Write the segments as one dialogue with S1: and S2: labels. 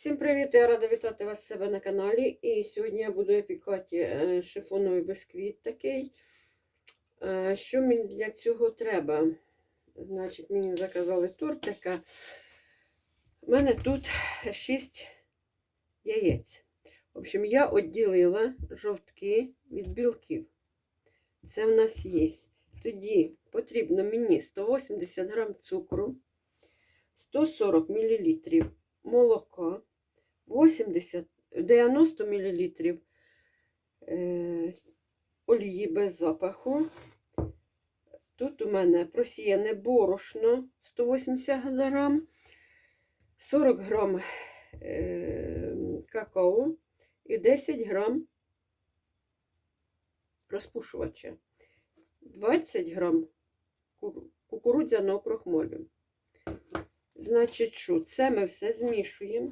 S1: Всім привіт! Я рада вітати вас себе на каналі. І сьогодні я буду опікати е, шифоновий бисквіт такий. Е, Що мені для цього треба? Значить, мені заказали тортика. У мене тут 6 яєць. В общем, я відділила жовтки від білків. Це в нас є. Тоді потрібно мені 180 грам цукру, 140 мл молока, 80, 90 мл олії без запаху. Тут у мене просіяне борошно 180 грам, 40 грам е, какао і 10 грам розпушувача, 20 грам ку- кукурудзяного крохмалю. Значить, що це ми все змішуємо.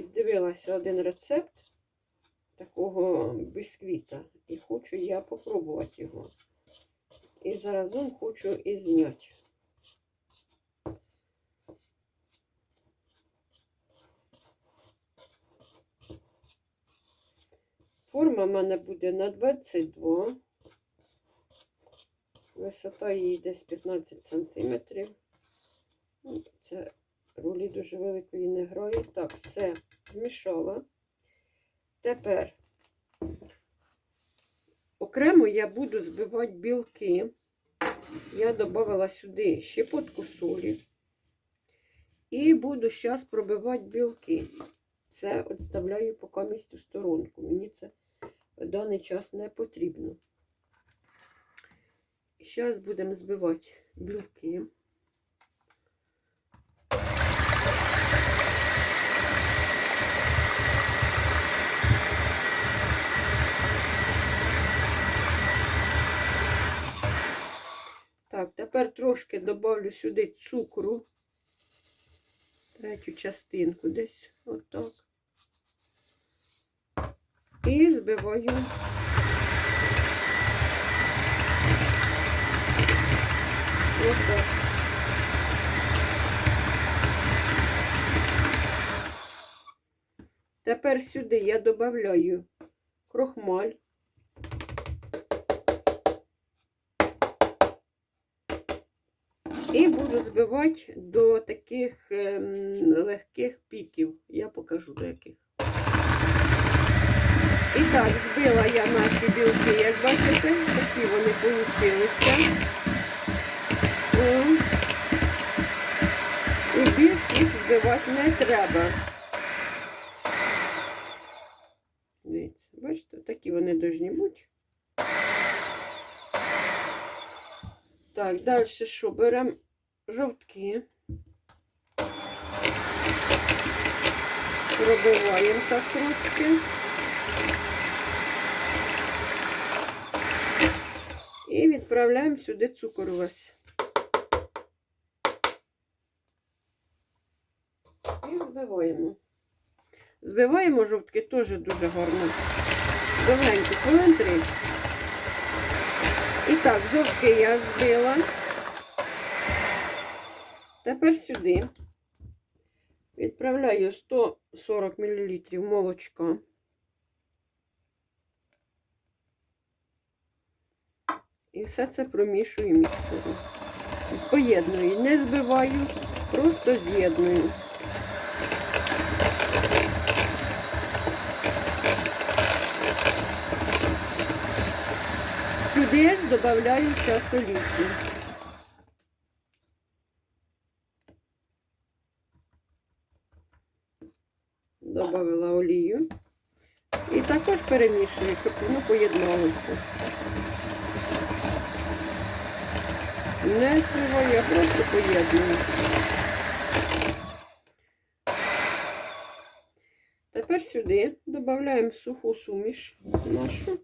S1: Піддивилася один рецепт такого бісквіта. І хочу я попробувати його. І заразом хочу і зняти. Форма в мене буде на 22. Висота її десь 15 сантиметрів. Ну, Це ролі дуже великої не грає. Так, все змішала. Тепер окремо я буду збивати білки. Я додала сюди щепотку солі. І буду зараз пробивати білки. Це відставляю поки місць у сторонку. Мені це в даний час не потрібно. Зараз будемо збивати білки. Так, тепер трошки добавлю сюди цукру. Третю частинку десь отак. І збиваю отак. Тепер сюди я додаю крохмаль. І буду збивати до таких ем, легких піків. Я покажу до яких. І так, збила я наші білки, як бачите, такі вони получилися. І більш їх збивати не треба. Дивіться, бачите, такі вони повинні бути. Так, далі що? Беремо жовтки. Пробиваємо так трошки. І відправляємо сюди цукор весь. І збиваємо. Збиваємо жовтки теж дуже гарно. Довгенько, хвилин 30 так, жовтки я збила. Тепер сюди відправляю 140 мл молочка. І все це промішую міксером. Поєдную, не збиваю, просто з'єдную. Сюди додаю олійки. Добавила олію. І також перемішую, щоб воно поєдналося. Не зливаю, я просто поєдную. Тепер сюди додаємо суху суміш нашу.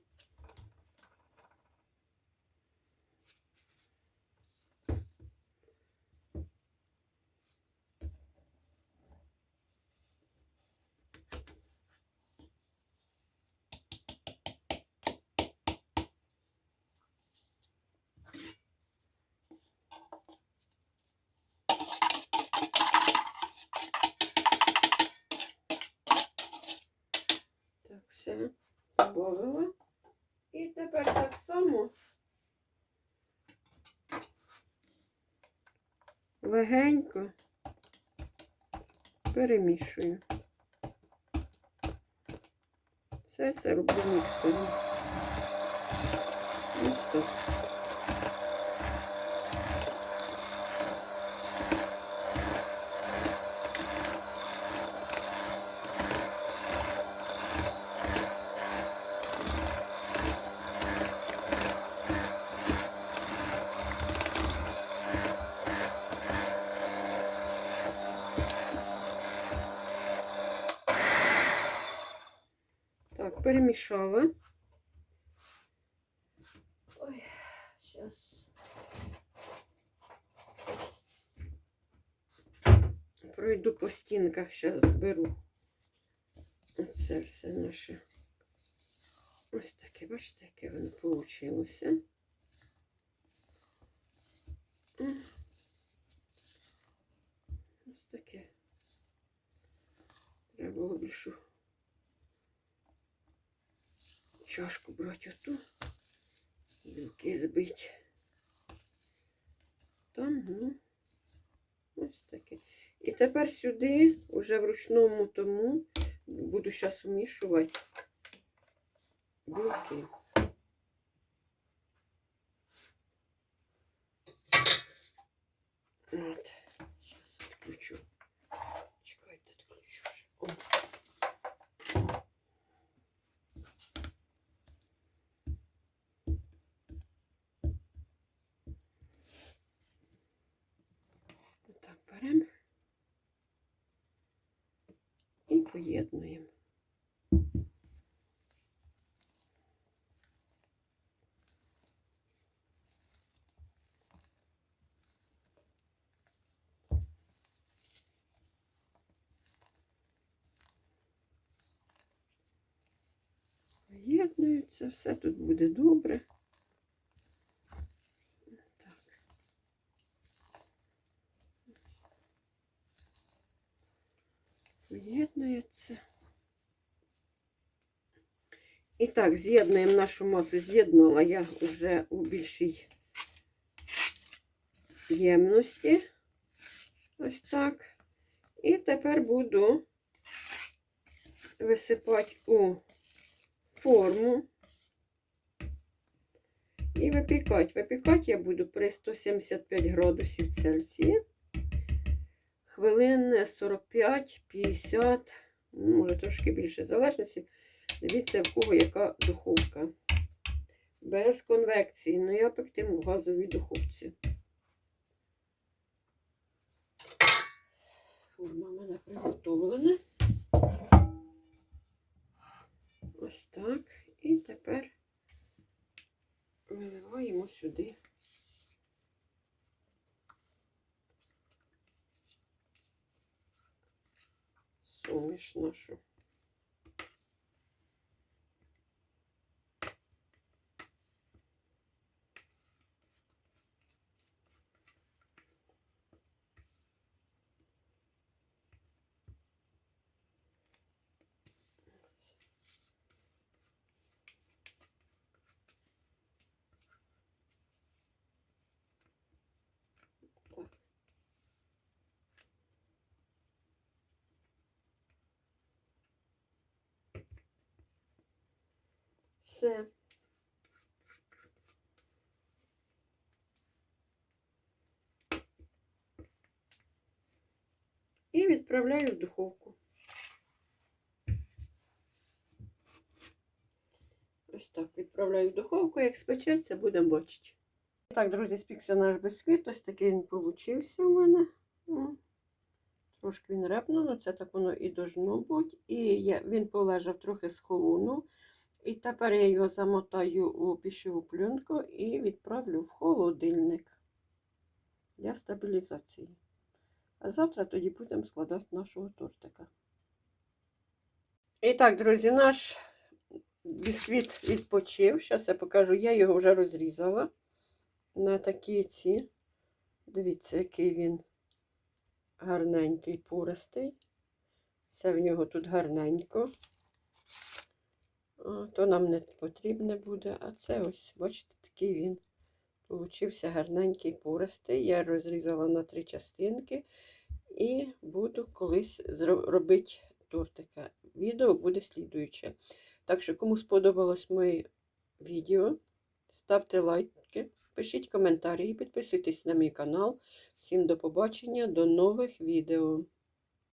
S1: Добавила. І тепер так само легенько перемішую. Все це роблю міксером. Ось так. Так, перемішала. Ой, зараз. Пройду по стінках, зараз зберу. Оце все наше. Ось таке, бачите, яке воно вийшло. Ось таке. Треба було більшу чашку брати оту, білки збити. Там, ну, ось таке. І тепер сюди, уже в ручному тому, буду зараз вмішувати білки. От, зараз відключу. Чекайте, відключу. вже. О. Так, беремо і поєднуємо. Поєднується, все тут буде добре. Так. Поєднується. І так, з'єднуємо нашу масу. З'єднала я вже у більшій ємності. Ось так. І тепер буду висипати у форму і випікати. Випікати я буду при 175 градусів Цельсія. Хвилин 45-50, ну, може трошки більше, залежності. Дивіться, в кого яка духовка. Без конвекції, ну я пектиму в газовій духовці. Форма в мене приготовлена. Ось так. І тепер виливаємо сюди. Суміш нашу. Все. І відправляю в духовку. Ось так відправляю в духовку, як спечеться, будемо бачити. Так, друзі, спікся наш бисквіт. Ось такий він получився у мене. Трошки він репнув, але це так воно і должно бути. І я, він полежав трохи схолонув. І тепер я його замотаю у пищеву пленку і відправлю в холодильник для стабілізації. А завтра тоді будемо складати нашого тортика. І так, друзі, наш бісквіт відпочив. Зараз я покажу, я його вже розрізала на такі ці. Дивіться, який він гарненький, пористий. Все в нього тут гарненько. То нам не потрібне буде. А це ось, бачите, такий він. Получився гарненький пористий. Я розрізала на три частинки і буду колись робити тортика. Відео буде слідуюче. Так що, кому сподобалось моє відео, ставте лайки, пишіть коментарі і підписуйтесь на мій канал. Всім до побачення, до нових відео.